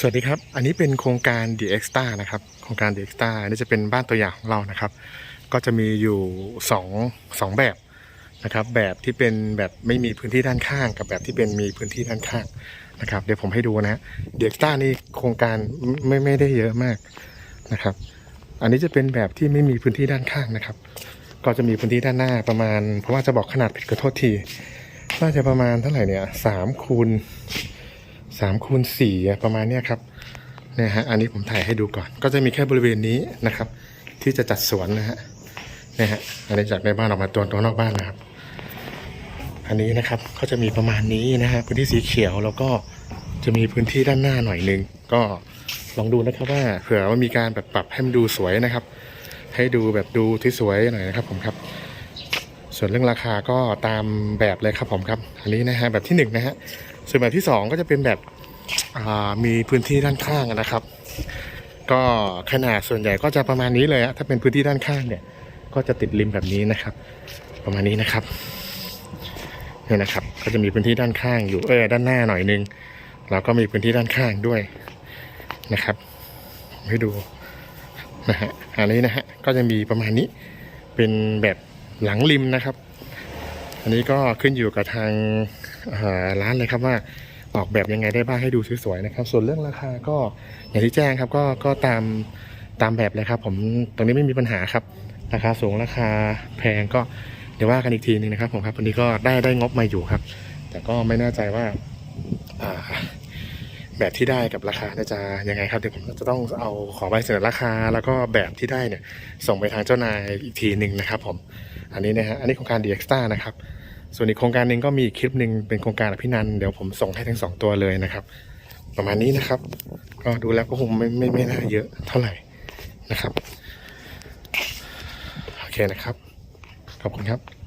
สวัสดีครับ อันนี้เป็นโครงการ The Extra นะครับ โครงการ The Extra นนี้จะเป็นบ้านตัวอย่างของเรานะครับ ก็จะมีอยู่สองสองแบบนะครับ แบบที่เป็นแบบไม่มีพื้นที่ด้านข้าง กับแบบที่เป็นมีพื้นที่ด้านข้างนะครับ เดี๋ยวผมให้ดูนะฮะ The Extra นี่โครงการไม่ไม่ได้เยอะมากนะครับ อันนี้จะเป็นแบบที่ไม่มีพื้นที่ด้านข้างนะครับ ก็จะมีพื้นที่ด้านหน้าประมาณ เพราะว่าจะบอกขนาดผิดขอโทษที น่าจะประมาณเท่าไหร่เนี่ยสามคูณ สามคูณสี่ประมาณเนี้ยครับเนี่ยฮะอันนี้ผมถ่ายให้ดูก่อน ก็จะมีแค่บริเวณนี้นะครับ ที่จะจัดสวนนะฮะเนี่ยฮะอันนี้จากในบ้านออกมาตัวตัวนอกบ้านนะครับ อันนี้นะครับก็จะมีประมาณนี้นะฮะพื้นที่สีเขียวแล้วก็จะมีพื้นที่ด้านหน้าหน่อยนึง ก็ลองดูนะครับว่าเผื่อว่ามีการแบบปรับให้มันดูสวยนะครับ ให้ดูแบบดูที่สวยหน่อยนะครับผมครับ ส่วนเรื่องราคาก็ตามแบบเลยครับผมครับ อันนี้นะฮะแบบที่หนึ่งนะฮะ ส่วนแบบที่สองก็จะเป็นแบบมีพื้นที่ด้านข้างนะครับ ก็ขนาดส่วนใหญ่ก็จะประมาณนี้เลยอะถ้าเป็นพื้นที่ด้านข้างเนี่ย ก็จะติดริมแบบนี้นะครับ ประมาณนี้นะครับเนี่ยนะครับ ก็จะมีพื้นที่ด้านข้างอยู่เออด้านหน้าหน่อยนึงแล้วก็มีพื้นที่ด้านข้างด้วยนะครับ ให้ดูนะฮะอันนี้นะฮะก็จะมีประมาณนี้เป็นแบบหลังริมนะครับ อันนี้ก็ขึ้นอยู่กับทางร้านเลยครับว่าออกแบบยังไงได้บ้างให้ดูสวยๆนะครับ ส่วนเรื่องราคาก็อย่างที่แจ้งครับก็ก็ตามตามแบบเลยครับ ผมตรงนี้ไม่มีปัญหาครับ ราคาสูงราคาแพงก็เดี๋ยวว่ากันอีกทีหนึงนะครับผมครับวันนี้ก็ได้ได้งบมาอยู่ครับ แต่ก็ไม่แน่ใจว่าแบบที่ได้กับราคาน่าจะยังไงครับเดี๋ยวผมจะต้องเอาขอใบเสนอราคา แล้วก็แบบที่ได้เนี่ยส่งไปทางเจ้านายอีกทีหนึ่งนะครับ ผม อันนี้นะฮะอันนี้โครงการ d ี Extra นะครับส่วนอีกโครงการหนึ่งก็มีคลิปหนึ่งเป็นโครงการอภินันเดี๋ยวผมส่งให้ทั้งสองตัวเลยนะครับ ประมาณนี้นะครับ ก็ดูแล้วก็คงไม่ไม่ไม่น่าเยอะเท่าไหร่นะครับโอเคนะครับ ขอบคุณครับ